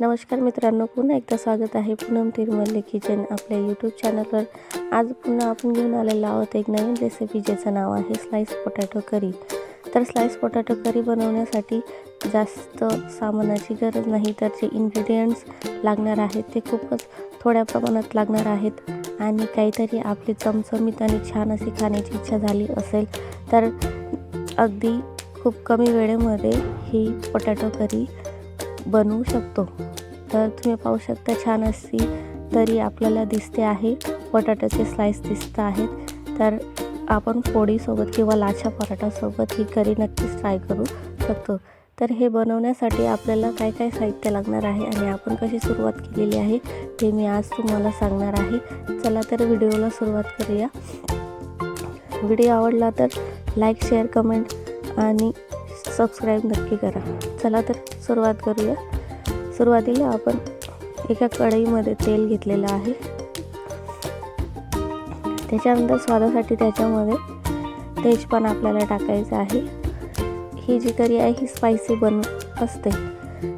नमस्कार मित्रांनो पुन्हा एकदा स्वागत आहे पूनम तिरुमल्ले किचन आपल्या यूट्यूब चॅनलवर आज पुन्हा आपण घेऊन आलेलो आहोत एक नवीन रेसिपी ज्याचं नाव आहे स्लाईस पोटॅटो करी तर स्लाईस पोटॅटो करी बनवण्यासाठी जास्त सामानाची गरज नाही तर जे इन्ग्रेडियंट्स लागणार आहेत ते खूपच थोड्या प्रमाणात लागणार आहेत. आणि काहीतरी आपली चमचमीत आणि छान अशी खाण्याची इच्छा झाली असेल तर अगदी खूप कमी वेळेमध्ये ही पोटॅटो करी बनवू शकतो. तर तुम्ही पाहू शकता छान अशी तरी आपल्याला दिसते आहे. बटाट्याचे स्लाइस दिसत आहेत. तर आपण पोळीसोबत किंवा लाछा पराठासोबत ही करी नक्कीच ट्राय करू शकतो. तर हे बनवण्यासाठी आपल्याला काय काय साहित्य लागणार आहे आणि आपण कशी सुरुवात केलेली आहे ते मी आज तुम्हाला सांगणार आहे. चला तर व्हिडिओला सुरुवात करूया. व्हिडिओ आवडला तर लाईक शेअर कमेंट आणि सबस्क्राईब नक्की करा. चला तर सुरुवात करूया. सुरुवातीला आपण एका कढईमध्ये तेल घेतलेलं आहे. त्याच्यानंतर स्वादासाठी त्याच्यामध्ये तेजपान आपल्याला टाकायचं आहे. ही जी करी आहे ही स्पायसी बन असते.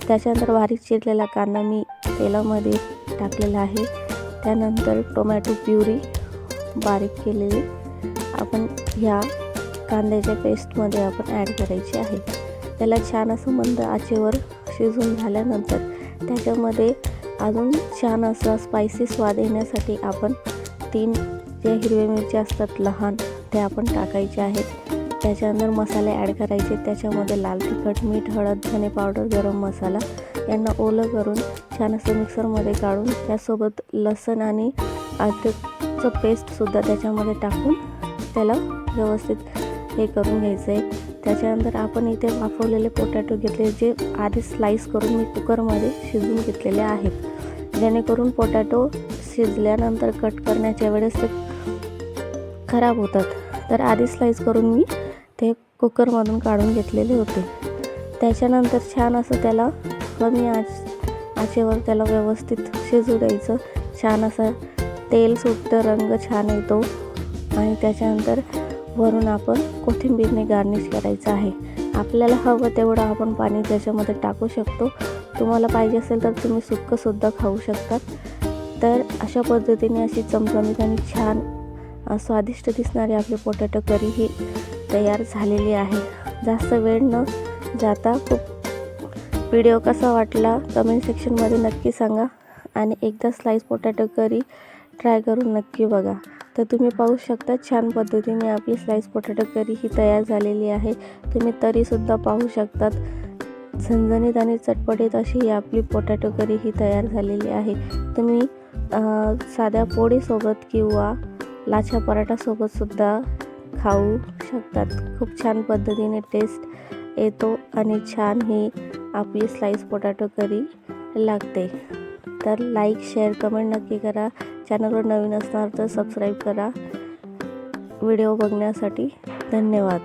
त्याच्यानंतर बारीक चिरलेला कांदा मी तेलामध्ये टाकलेला आहे. त्यानंतर टोमॅटो प्युरी बारीक केलेली. आपण ह्या कांद्याच्या पेस्टमध्ये आपण ॲड करायची आहे. त्याला छान असं मंद आचेवर शिजून झाल्यानंतर त्याच्यामध्ये अजून छान असा स्पायसी स्वाद येण्यासाठी आपण तीन जे हिरव्या मिरची असतात लहान ते आपण टाकायचे आहेत. त्याच्यानंतर मसाले ॲड करायचे. त्याच्यामध्ये लाल तिखट मीठ हळद धने पावडर गरम मसाला यांना ओलं करून छान असं मिक्सरमध्ये काढून त्यासोबत लसण आणि अद्रकचं पेस्टसुद्धा त्याच्यामध्ये टाकून त्याला व्यवस्थित हे करून घ्यायचं आहे त्याच्यानंतर आपण इथे वाफवलेले पोटॅटो घेतले जे आधी स्लाईस करून मी कुकरमध्ये शिजवून घेतलेले आहेत. जेणेकरून पोटॅटो शिजल्यानंतर कट करण्याच्या वेळेस ते खराब होतात. तर आधी स्लाईस करून मी ते कुकरमधून काढून घेतलेले होते. त्याच्यानंतर छान असं त्याला कमी आच आचेवर त्याला व्यवस्थित शिजू द्यायचं. छान असं तेल सुटतं रंग छान येतो. आणि त्याच्यानंतर वरून आपण कोथिंबीरने गार्निश करायचं आहे. आपल्याला हवं तेवढं आपण पाणी त्याच्यामध्ये टाकू शकतो. तुम्हाला पाहिजे असेल तर तुम्ही सुक्कंसुद्धा खाऊ शकतात. तर अशा पद्धतीने अशी चमचमीत आणि छान स्वादिष्ट दिसणारी आपली पोटॅटो करी ही तयार झालेली आहे. जास्त वेळ न जाता खूप व्हिडिओ कसा वाटला कमेंट सेक्शनमध्ये नक्की सांगा. आणि एकदा स्लाईस पोटॅटो करी ट्राय करून नक्की बघा. तर तुम्ही पाहू शकता छान पद्धतीने आपली स्लाईस पोटॅटो करी ही तयार झालेली आहे. तुम्ही तरीसुद्धा पाहू शकतात झणझणीत आणि चटपटीत अशी ही आपली पोटॅटो करी ही तयार झालेली आहे. तुम्ही साध्या पोळीसोबत किंवा लाछा पराठासोबतसुद्धा खाऊ शकतात. खूप छान पद्धतीने टेस्ट येतो आणि छान ही आपली स्लाईस पोटॅटो करी लागते. तर लाईक शेअर कमेंट नक्की करा. चॅनलवर नवीन असणार तर सबस्क्राईब करा. व्हिडिओ बघण्यासाठी धन्यवाद.